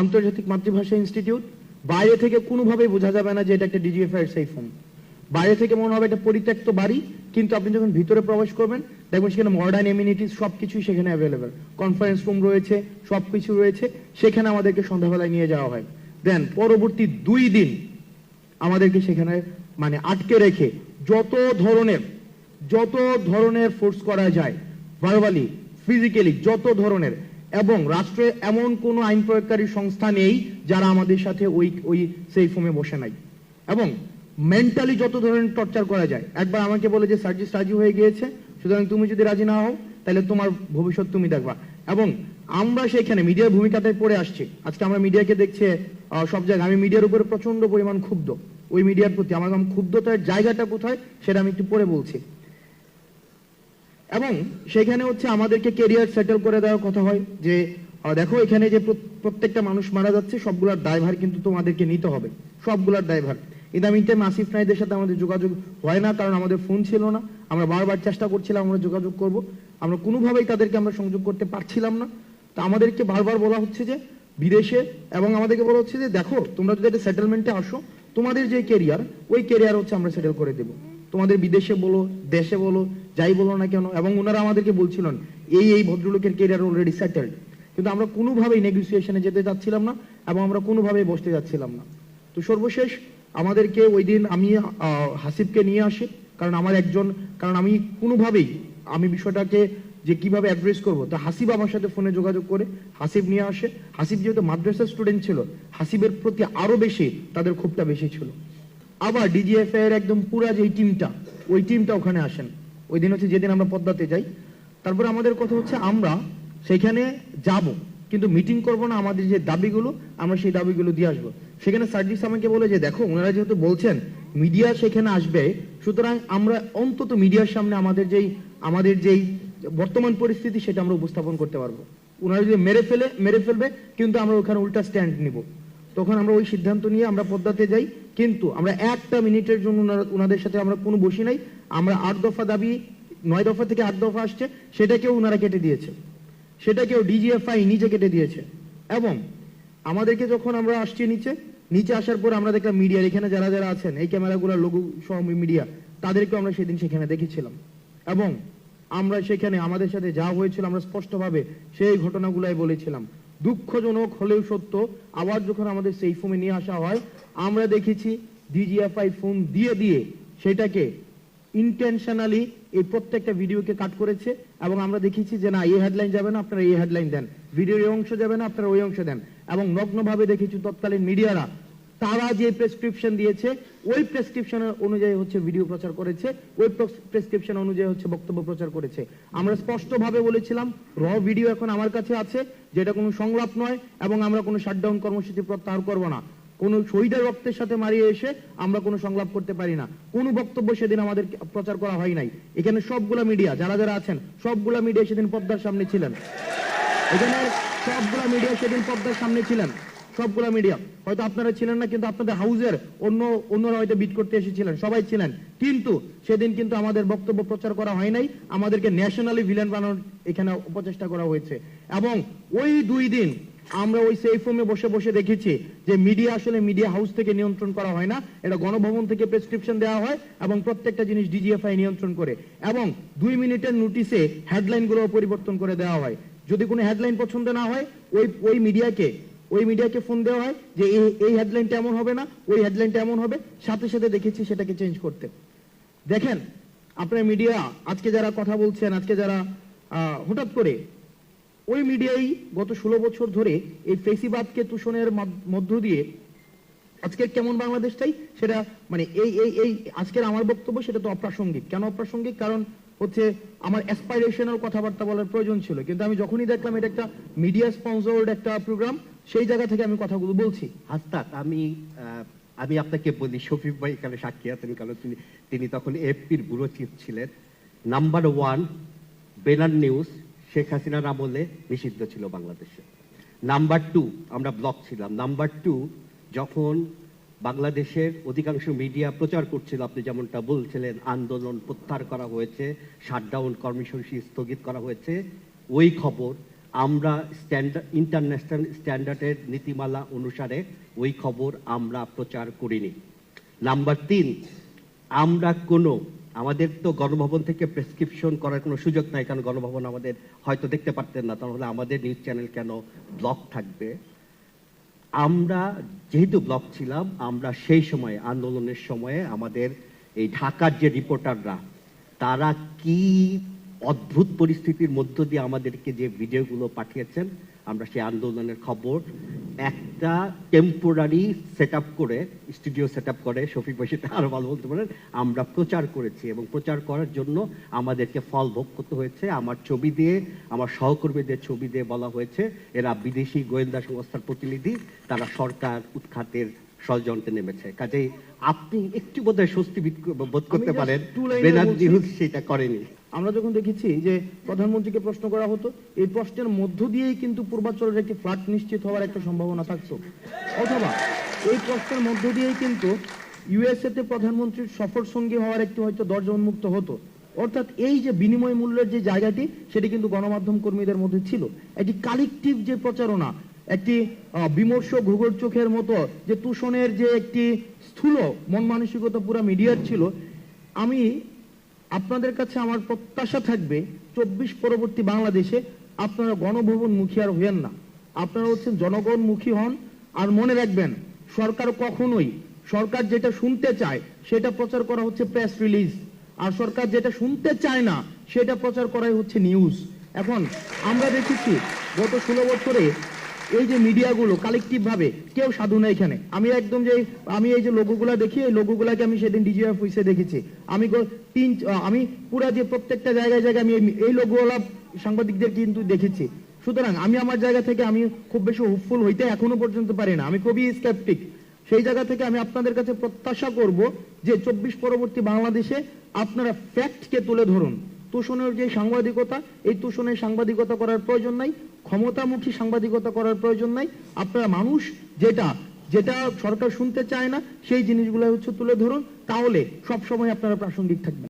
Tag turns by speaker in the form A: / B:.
A: আন্তর্জাতিক মাতৃভাষা ইনস্টিটিউট, বাইরে থেকে কোনোভাবেই বোঝা যাবে না যে এটা একটা ডিজিএফআই এর সেফ হোম বাইরে থেকে মনে হবে এটা পরিত্যক্ত বাড়ি, কিন্তু আপনি যখন ভিতরে প্রবেশ করবেন, দেখবেন সেখানে মডার্ন এমিনিটিস সবকিছুই সেখানে অ্যাভেলেবেল কনফারেন্স রুম রয়েছে, সবকিছু রয়েছে, সেখানে আমাদেরকে সন্ধ্যাবেলায় নিয়ে যাওয়া হয়। দেন পরবর্তী দুই দিন আমাদেরকে সেখানে মানে আটকে রেখে যত ধরনের যত ধরনের ফোর্স করা যায় ভার্বালি ফিজিক্যালি যত ধরনের এবং রাষ্ট্রে এমন কোনো আইন প্রয়োগকারী সংস্থা নেই যারা আমাদের সাথে ওই ওই সেই ফোমে বসে নাই। এবং মেন্টালি যত ধরনের টর্চার করা যায়, একবার আমাকে বলে যে সার্জিস রাজি হয়ে গিয়েছে, সুতরাং তুমি যদি রাজি না হও, তাহলে তোমার ভবিষ্যৎ তুমি দেখবা। এবং আমরা সেখানে মিডিয়ার ভূমিকাতে পড়ে আসছি। আজকে আমরা মিডিয়াকে দেখছে সব জায়গায়। আমি মিডিয়ার উপরে প্রচণ্ড পরিমাণ ক্ষুব্ধ। ওই মিডিয়ার প্রতি আমার ক্ষুব্ধতার জায়গাটা কোথায়, সেটা আমি একটু পরে বলছি। এবং সেখানে হচ্ছে আমাদেরকে কেরিয়ার সেটেল করে দেওয়ার কথা হয় যে দেখো এখানে যে প্রত্যেকটা মানুষ মারা যাচ্ছে, সবগুলার দায়ভার কিন্তু তোমাদেরকে নিতে হবে। সবগুলার দায়ভার ইন দ্য মিনটাইম আসিফ নাইদের সাথে আমাদের যোগাযোগ হয় না, কারণ আমাদের ফোন ছিল না। আমরা বারবার চেষ্টা করছিলাম, আমরা যোগাযোগ করব। আমরা কোনোভাবেই তাদেরকে আমরা সংযোগ করতে পারছিলাম না। তো আমাদেরকে বারবার বলা হচ্ছে যে, বিদেশে, এবং আমাদেরকে বলা হচ্ছে যে, দেখো, তোমরা যদি একটা সেটেলমেন্টে আসো, তোমাদের যে কেরিয়ার ওই কেরিয়ার হচ্ছে আমরা সেটেল করে দেবো। তোমাদের বিদেশে বলো, দেশে বলো, যাই বলো না কেন, এবং ওনারা আমাদেরকে বলছিলেন, এই এই ভদ্রলোকের কেরিয়ার অলরেডি সেটেলড কিন্তু আমরা কোনোভাবেই নেগোসিয়েশনে যেতে চাচ্ছিলাম না, এবং আমরা কোনোভাবেই বসতে যাচ্ছিলাম না। তো সর্বশেষ, আমাদেরকে ওই দিন আমি হাসিবকে নিয়ে আসি, কারণ আমার একজন, কারণ আমি কোনোভাবেই, আমি বিষয়টাকে যে কীভাবে অ্যাড্রেস করব, তো হাসিব আমার সাথে ফোনে যোগাযোগ করে হাসিব নিয়ে আসে। হাসিব যেহেতু মাদ্রাসার স্টুডেন্ট ছিল হাসিবের প্রতি আরও বেশি তাদের ক্ষোভটা বেশি ছিল। আবার ডিজিএফ এর একদম পুরা যে টিমটা ওই টিমটা ওখানে আসেন। ওই দিন হচ্ছে যেদিন আমরা পদ্মাতে যাই। তারপরে আমাদের কথা হচ্ছে আমরা সেখানে যাব, কিন্তু মিটিং করব না আমাদের যে দাবিগুলো, আমরা সেই দাবিগুলো দিয়ে আসব। সেখানে সার্জিস আমাকে বলে যে, দেখো, ওনারা যেহেতু বলছেন মিডিয়া সেখানে আসবে, সুতরাং আমরা অন্তত মিডিয়ার সামনে আমাদের যেই আমাদের যেই বর্তমান পরিস্থিতি সেটা আমরা উপস্থাপন করতে পারব। ওনারা যদি মেরে ফেলে, মেরে ফেলবে, কিন্তু আমরা ওখানে উল্টা স্ট্যান্ড নিব। তখন আমরা ওই সিদ্ধান্ত নিয়ে আমরা পদ্মাতে যাই। কিন্তু আমরা একটা মিনিটের জন্য ওনাদের সাথে আমরা কোনো বসি নাই। আমরা আট দফা দাবি, নয় দফা থেকে আট দফা আসছে, সেটাকেও ওনারা কেটে দিয়েছে। সেটাকেও ডিজিএফআই নিজে কেটে দিয়েছে। এবং আমাদেরকে যখন আমরা আসছি নিচে নিচে আসার পর আমরা দেখলাম মিডিয়ার এখানে যারা যারা আছেন, এই ক্যামেরাগুলোর লোগো সহ মিডিয়া, তাদেরকেও আমরা সেদিন সেখানে দেখেছিলাম। এবং আমরা সেখানে আমাদের সাথে যা হয়েছিল আমরা স্পষ্টভাবে সেই ঘটনাগুলাই বলেছিলাম। দুঃখজনক হলেও সত্য, আবার যখন আমাদের সেই ফোনে নিয়ে আসা হয়, আমরা দেখেছি ডিজিএফআই ফোন দিয়ে দিয়ে সেটাকে ইন্টেনশনালি এই প্রত্যেকটা ভিডিওকে কাট করেছে এবং আমরা দেখেছি যে না, এই হেডলাইন যাবে না, আপনারা এই হেডলাইন দেন। ভিডিওর এই অংশ যাবে না, আপনারা ওই অংশ দেন। এবং নগ্নভাবে দেখেছি তৎকালীন মিডিয়ারা তারা যে প্রেসক্রিপশন দিয়েছে, ওই প্রেসক্রিপশন অনুযায়ী হচ্ছে ভিডিও প্রচার করেছে, ওই প্রেসক্রিপশন অনুযায়ী হচ্ছে বক্তব্য প্রচার করেছে। আমরা স্পষ্টভাবে বলেছিলাম র ভিডিও এখন আমার কাছে আছে, যেটা কোনো সংলাপ নয়, এবং আমরা কোনো শাটডাউন কর্মসূচি প্রত্যাহার করব না। কোন শহীদের রক্তের সাথে মারিয়ে এসে আমরা কোনো সংলাপ করতে পারি না। কোনো বক্তব্য সেদিন আমাদের প্রচার করা হয় নাই। এখানে সবগুলা মিডিয়া যারা যারা আছেন, সবগুলা মিডিয়া সেদিন পদ্মার সামনে ছিলেন। এখানে সবগুলা মিডিয়া সেদিন পদ্মার সামনে ছিলেন। সবগুলা মিডিয়া হয়তো আপনারা ছিলেন না, কিন্তু আপনাদের হাউজের অন্য, অন্যরা হয়তো বিট করতে এসেছিলেন, সবাই ছিলেন। কিন্তু সেদিন কিন্তু আমাদের বক্তব্য প্রচার করা হয় নাই, আমাদেরকে ন্যাশনালি ভিলেন বানানোর এখানে অপচেষ্টা করা হয়েছে। এবং ওই দুই দিন আমরা ওই সেই ফোমে বসে বসে দেখেছি যে মিডিয়া আসলে মিডিয়া হাউস থেকে নিয়ন্ত্রণ করা হয় না, এটা গণভবন থেকে প্রেসক্রিপশন দেওয়া হয় এবং প্রত্যেকটা জিনিস ডিজিএফআই নিয়ন্ত্রণ করে এবং দুই মিনিটের নোটিশে হেডলাইনগুলো পরিবর্তন করে দেওয়া হয়। যদি কোনো হেডলাইন পছন্দ না হয়, ওই ওই মিডিয়াকে ওই মিডিয়াকে ফোন দেওয়া হয় যে এই- হেডলাইনটা এমন হবে না, ওই হেডলাইনটা এমন হবে। সাথে সাথে দেখেছি সেটাকে চেঞ্জ করতে। দেখেন, আপনার মিডিয়া আজকে যারা কথা বলছেন, আজকে যারা হঠাৎ করে ওই মিডিয়াই গত ষোলো বছর ধরে এই ফেসিবাদকে তুষণের মধ্য দিয়ে আজকের কেমন বাংলাদেশ চাই, সেটা মানে এই এই এই আজকের আমার বক্তব্য সেটা তো অপ্রাসঙ্গিক। কেন অপ্রাসঙ্গিক? কারণ হচ্ছে আমার অ্যাসপাইরেশনাল কথাবার্তা বলার প্রয়োজন ছিল। কিন্তু আমি যখনই দেখলাম এটা একটা মিডিয়া স্পন্সর্ড একটা প্রোগ্রাম সেই জায়গা থেকে আমি কথাগুলো বলছি।
B: হাস্তাক, আমি আমি আপনাকে বলি, শফিক ভাই এখানে সাক্ষী আছেন কারণ তিনি তিনি তখন এফপির ব্যুরো চিফ ছিলেন। Number one Benar news Sheikh হাসিনার আমলে নিষিদ্ধ ছিল বাংলাদেশে। নাম্বার টু আমরা ব্লক ছিলাম। নাম্বার টু যখন বাংলাদেশের অধিকাংশ মিডিয়া প্রচার করছিল, আপনি যেমনটা বলছিলেন, আন্দোলন প্রত্যাহার করা হয়েছে শাটডাউন কর্মসূচি স্থগিত করা হয়েছে, ওই খবর আমরা স্ট্যান্ডার্ড ইন্টারন্যাশনাল স্ট্যান্ডার্ডের নীতিমালা অনুসারে ওই খবর আমরা প্রচার করিনি। নাম্বার তিন, আমরা কোনো, আমাদের তো গণভবন থেকে প্রেসক্রিপশন করার কোনো সুযোগ নাই, কারণ গণভবন আমাদের হয়তো দেখতে পারতেন না, তাহলে আমাদের নিউজ চ্যানেল কেন ব্লক থাকবে? আমরা যেহেতু ব্লক ছিলাম, আমরা সেই সময়ে, আন্দোলনের সময়ে আমাদের এই ঢাকার যে রিপোর্টাররা তারা কি অদ্ভুত পরিস্থিতির মধ্য দিয়ে আমাদেরকে যে ভিডিওগুলো পাঠিয়েছেন, আমরা সেই আন্দোলনের খবর, একটা টেম্পোরারি সেট করে স্টুডিও সেট করে, শফিক ভাই সেটা আরও ভালো বলতে পারেন, আমরা প্রচার করেছি এবং প্রচার করার জন্য আমাদেরকে ফল ভোগ করতে হয়েছে। আমার ছবি দিয়ে, আমার সহকর্মীদের ছবি দিয়ে বলা হয়েছে, এরা বিদেশি গোয়েন্দা সংস্থার প্রতিনিধি, তারা সরকার উৎখাতের ষড়যন্ত্রে নেমেছে। কাজেই আপনি একটু বোধহয় স্বস্তি বোধ করতে পারেন।
A: two line এ
B: বেনার
A: বলছি।
B: নিউজ সেটা করেনি।
A: আমরা যখন দেখেছি যে প্রধানমন্ত্রীকে প্রশ্ন করা হতো এই প্রশ্নের মধ্য দিয়েই কিন্তু পূর্বাঞ্চলের একটি ফ্লাট নিশ্চিত হওয়ার একটা সম্ভাবনা থাকতো। অথবা এই প্রশ্নের মধ্য দিয়েই কিন্তু ইউএসএ তে প্রধানমন্ত্রীর সফর সঙ্গী হওয়ার একটি হয়তো দরজা উন্মুক্ত হতো। অর্থাৎ এই যে বিনিময় মূল্যের যে জায়গাটি সেটি কিন্তু গণমাধ্যম কর্মীদের মধ্যে ছিল। একটি কালেকটিভ যে প্রচারণা একটি বিমর্ষ ঘুঘুর চোখের মতো যে তুষণের যে একটি স্থূল মন মানসিকতা পুরা মিডিয়ার ছিল, আমি আপনাদের কাছে আমার প্রত্যাশা থাকবে, চব্বিশ পরবর্তী বাংলাদেশে আপনারা গণভবন মুখী আর হইয়েন না। আপনারা হচ্ছেন জনগণমুখী হন আর মনে রাখবেন, সরকার কখনোই, সরকার যেটা শুনতে চায়, সেটা প্রচার করা হচ্ছে প্রেস রিলিজ আর সরকার যেটা শুনতে চায় না, সেটা প্রচার করাই হচ্ছে নিউজ এখন আমরা দেখেছি, গত ষোলো বছরে এই যে মিডিয়াগুলো কালেকটিভ ভাবে, কেউ সাধু না এখানে। আমি একদম যে, আমি এই যে লোগোগুলা দেখি, এই লোগোগুলাকে আমি সেদিন ডিজিএফ অফিসে দেখেছি। আমি তিন আমি পুরা যে প্রত্যেকটা জায়গায় জায়গায় আমি এই- লোগোওয়ালা সাংবাদিকদের কিন্তু দেখেছি। সুতরাং আমি আমার জায়গা থেকে আমি খুব বেশি হোপফুল হইতে এখনও পর্যন্ত পারি না। আমি খুবই স্কেপটিক সেই জায়গা থেকে আমি আপনাদের কাছে প্রত্যাশা করব যে চব্বিশ পরবর্তী বাংলাদেশে আপনারা ফ্যাক্টকে তুলে ধরুন। তোষণের যে সাংবাদিকতা, এই তোষণের সাংবাদিকতা করার প্রয়োজন নাই। ক্ষমতামুখী সাংবাদিকতা করার প্রয়োজন নাই। আপনারা মানুষ, যেটা যেটা সরকার শুনতে চায় না, সেই জিনিসগুলো হচ্ছে তুলে ধরুন। তাহলে সব সময় আপনারা প্রাসঙ্গিক থাকবেন।